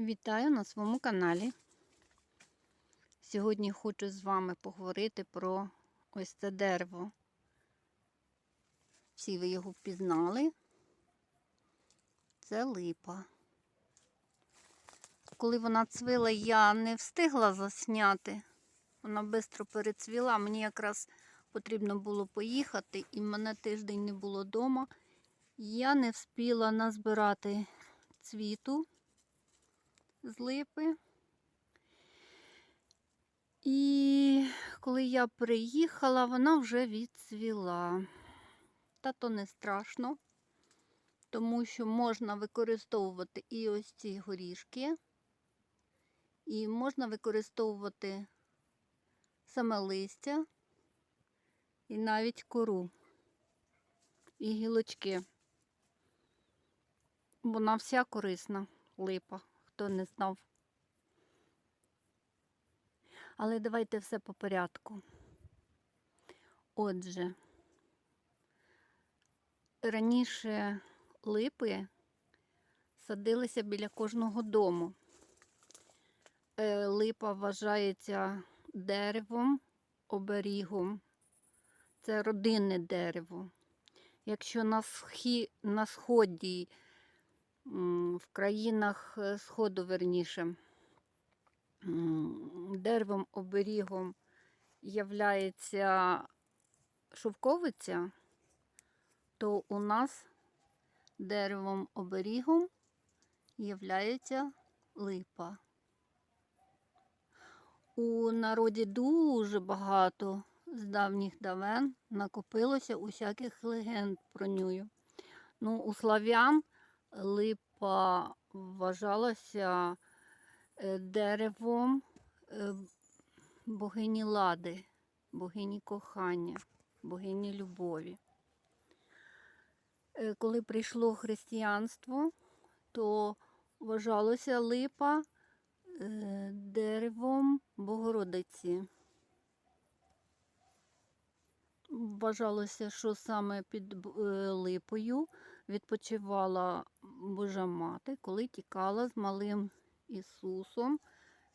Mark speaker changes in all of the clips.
Speaker 1: Вітаю на своєму каналі. Сьогодні хочу з вами поговорити про ось це дерево. Всі ви його впізнали. Це липа. Коли вона цвіла, я не встигла засняти. Вона швидко перецвіла. Мені якраз потрібно було поїхати, і мене тиждень не було вдома. Я не встигла назбирати цвіту з липи. І коли я приїхала, вона вже відцвіла. Та то не страшно, тому що можна використовувати і ось ці горішки, і можна використовувати саме листя, і навіть кору, і гілочки. Вона вся корисна, липа хто не знав. Але давайте все по порядку. Отже, раніше липи садилися біля кожного дому. Е, Липа вважається деревом, оберігом. Це родинне дерево. Якщо на, сході в країнах е, Сходу, верніше, деревом оберігом являється шовковиця, то у нас деревом оберігом являється липа. У народі дуже багато з давніх давен накопилося усяких легенд про нього. Ну, у славян липа вважалася е, деревом е, богині лади, богині кохання, богині любові. Е, Коли прийшло християнство, то вважалося липа деревом Богородиці. Вважалося, що саме під липою відпочивала Божа Мати, коли тікала з малим Ісусом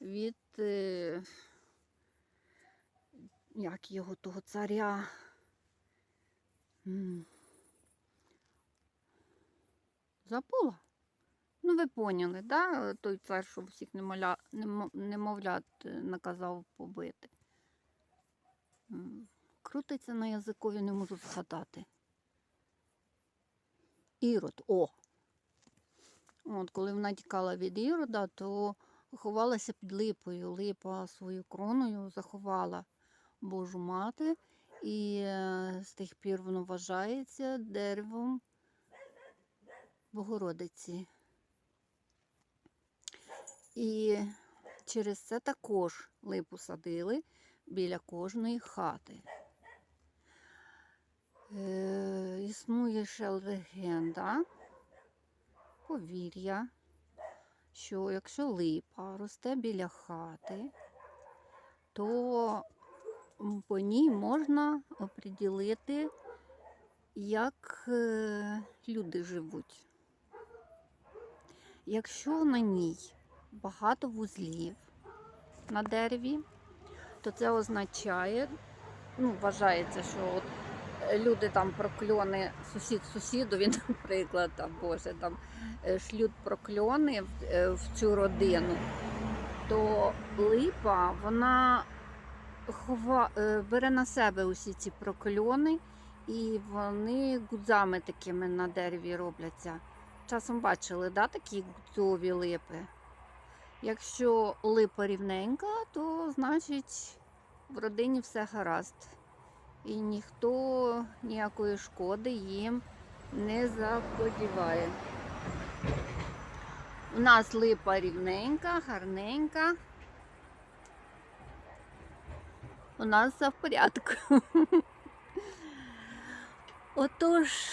Speaker 1: від е, як його того царя. Забула. Ну, ви поняли, да? той цар, що всіх немовля... немо- немовлят е, наказав побити. Крутиться на язикові, не можу згадати. Ірод, о! От, коли вона тікала від Ірода, то ховалася під липою. Липа свою кроною заховала Божу мати, і е, з тих пір воно вважається деревом Богородиці. І через це також липу садили біля кожної хати. Е, існує ще легенда, повір'я, що якщо липа росте біля хати, то по ній можна оприділити, як е, люди живуть. Якщо на ній багато вузлів на дереві, то це означає, ну, вважається, що от люди там прокльони, сусід сусідові, наприклад, там, Боже, там е, шлють прокльони в, е, в цю родину, то липа, вона хова, е, бере на себе усі ці прокльони, і вони гудзами такими на дереві робляться. Часом бачили, да, такі гудзові липи. Якщо липа рівненька, то значить в родині все гаразд. І ніхто ніякої шкоди їм не заподіває. У нас липа рівненька, гарненька. У нас все в порядку. Отож,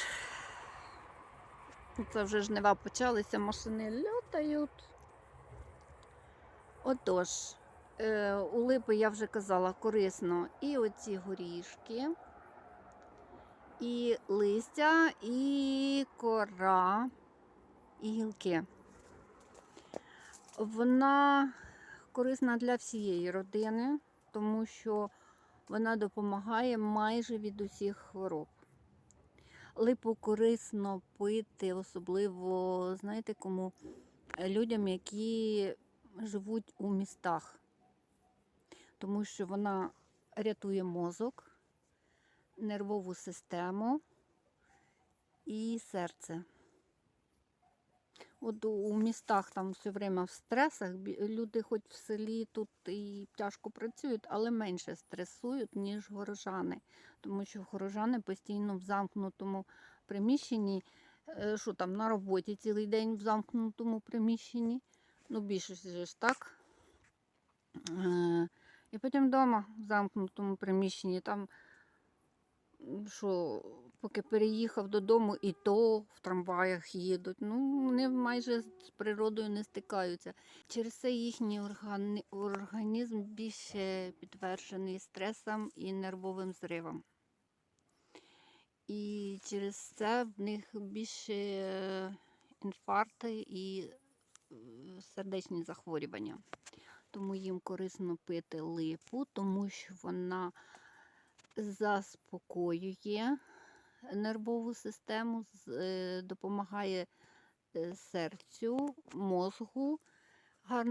Speaker 1: це вже жнива почалися, машини льотають. Отож, у липи я вже казала корисно і оці горішки, і листя, і кора, і гілки. Вона корисна для всієї родини, тому що вона допомагає майже від усіх хвороб. Липу корисно пити, особливо, знаєте, кому Е, людям, які живуть у містах, тому що вона рятує мозок, нервову систему і серце. От у містах там все время в стресах, люди хоч в селі тут і тяжко працюють, але менше стресують, ніж горожани. Тому що горожани постійно в замкнутому приміщенні, е, що там на роботі цілий день в замкнутому приміщенні. Ну, більшість же ж так. І потім вдома в замкнутому приміщенні, там, що поки переїхав додому, і то в трамваях їдуть. Ну, вони майже з природою не стикаються. Через це їхній органи- організм більше підтверджений стресом і нервовим зривом. І через це в них більше е, інфаркти і е, сердечні захворювання. Тому їм корисно пити липу, тому що вона заспокоює нервову систему, е, допомагає е, серцю, мозгу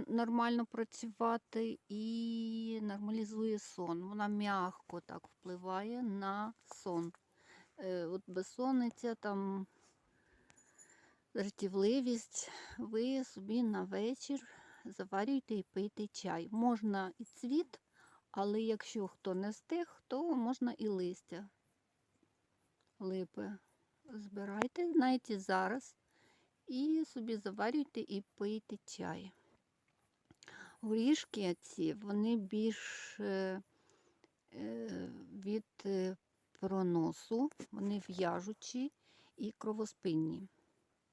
Speaker 1: нормально працювати і нормалізує сон. Вона м'яко так впливає на сон. Е, От безсонниця, там дратівливість, ви собі на вечір заварюйте і пийте чай. Можна і цвіт, але якщо хто не встиг, то можна і листя липи. Збирайте, і зараз, і собі заварюйте і пийте чай. Горішки ці, вони більш е, від е, проносу, вони в'яжучі і кровоспинні.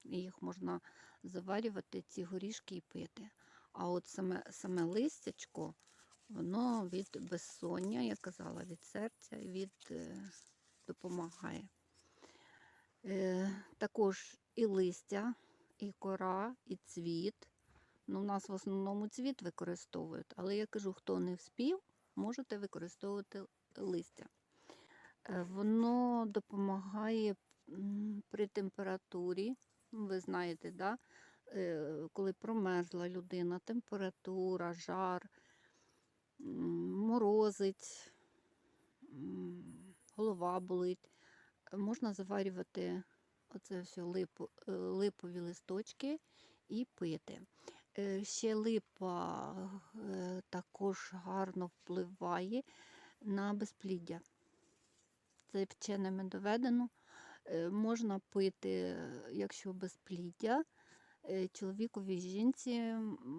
Speaker 1: Їх можна заварювати, ці горішки і пити. А от саме, саме листячко, воно від безсоння, я казала, від серця, від е, допомагає. Е, також і листя, і кора, і цвіт. Ну, у нас в основному цвіт використовують, але я кажу, хто не вспів, можете використовувати листя. Е, Воно допомагає при температурі. Ну, Ви знаєте, да? Е, коли промерзла людина, температура, жар, морозить, голова болить. Можна заварювати оце все липу, е, липові листочки і пити. Е, Ще липа також гарно впливає на безпліддя. Це вченими доведено. Можна пити, якщо безпліддя, чоловікові і жінці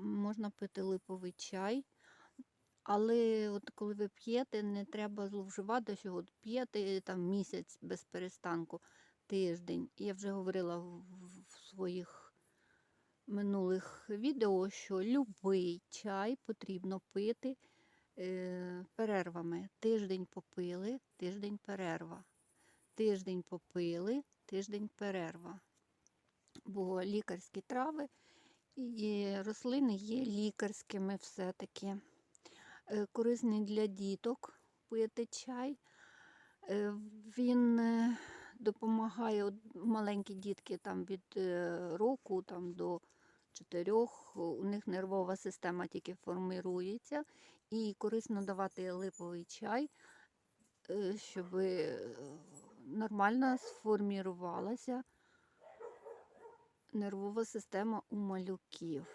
Speaker 1: можна пити липовий чай. Але от коли ви п'єте, не треба зловживати, що от п'єте там місяць без перестанку, тиждень. Я вже говорила в своїх минулих відео, що любий чай потрібно пити е, перервами. Тиждень попили, тиждень перерва. Тиждень попили, тиждень перерва. Бо лікарські трави і рослини є лікарськими все-таки. Е, Корисний для діток пити чай. Е, Він е, допомагає маленькі дітки там від року там, до чотирьох. У них нервова система тільки формирується. І корисно давати липовий чай, щоб нормально сформірувалася нервова система у малюків.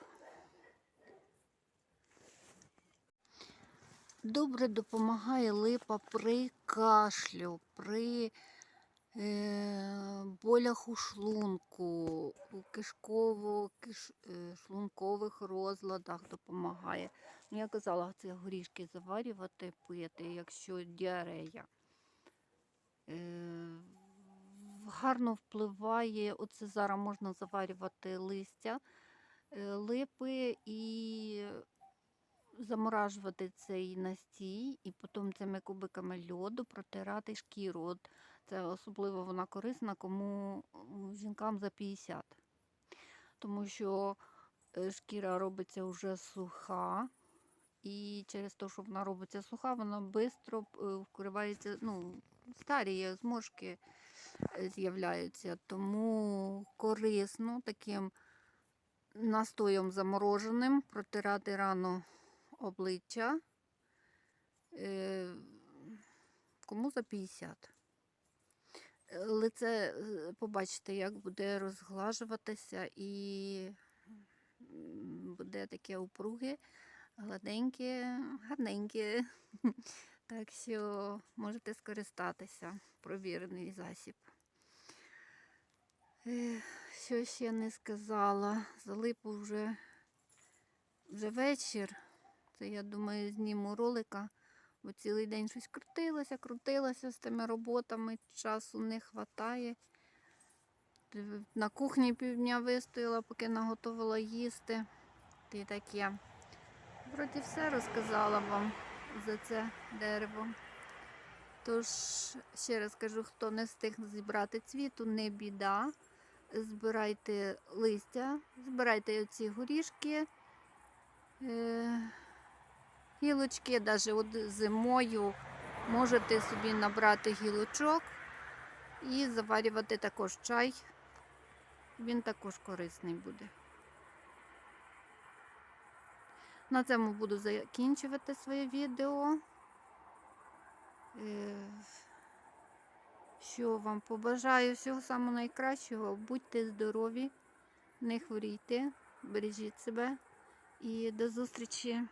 Speaker 1: Добре допомагає липа при кашлю, при е, болях у шлунку, у кишково, киш, е, шлункових розладах допомагає. Ну, я казала, це горішки заварювати, пити, якщо діарея. Е, гарно впливає, оце зараз можна заварювати листя е, липи і заморажувати цей настій, і потім цими кубиками льоду протирати шкіру. От це особливо вона корисна, кому жінкам за 50. Тому що е, шкіра робиться вже суха. І через те, що вона робиться суха, вона швидко вкривається, ну, старіє, зморшки е, з'являються. Тому корисно таким настоєм замороженим протирати рано обличчя. Е, Кому за 50. Е, Лице, е, побачите, як буде розглажуватися і буде таке упруге, гладеньке, гарненьке. Так що можете скористатися. Провірений засіб. Що ще не сказала? Залипу вже, вже вечір. Це я думаю, зніму ролика. Бо цілий день щось крутилося, крутилося з тими роботами, часу не вистачає. На кухні півдня вистояла, поки наготувала їсти. Ти таке. Вроді все розказала вам за це дерево. Тож, ще раз кажу, хто не встиг зібрати цвіту, не біда. Збирайте листя, збирайте оці горішки. Е- гілочки, навіть от зимою можете собі набрати гілочок і заварювати також чай. Він також корисний буде. На цьому буду закінчувати своє відео. Що вам побажаю. Всього самого найкращого. Будьте здорові, не хворійте, бережіть себе. І до зустрічі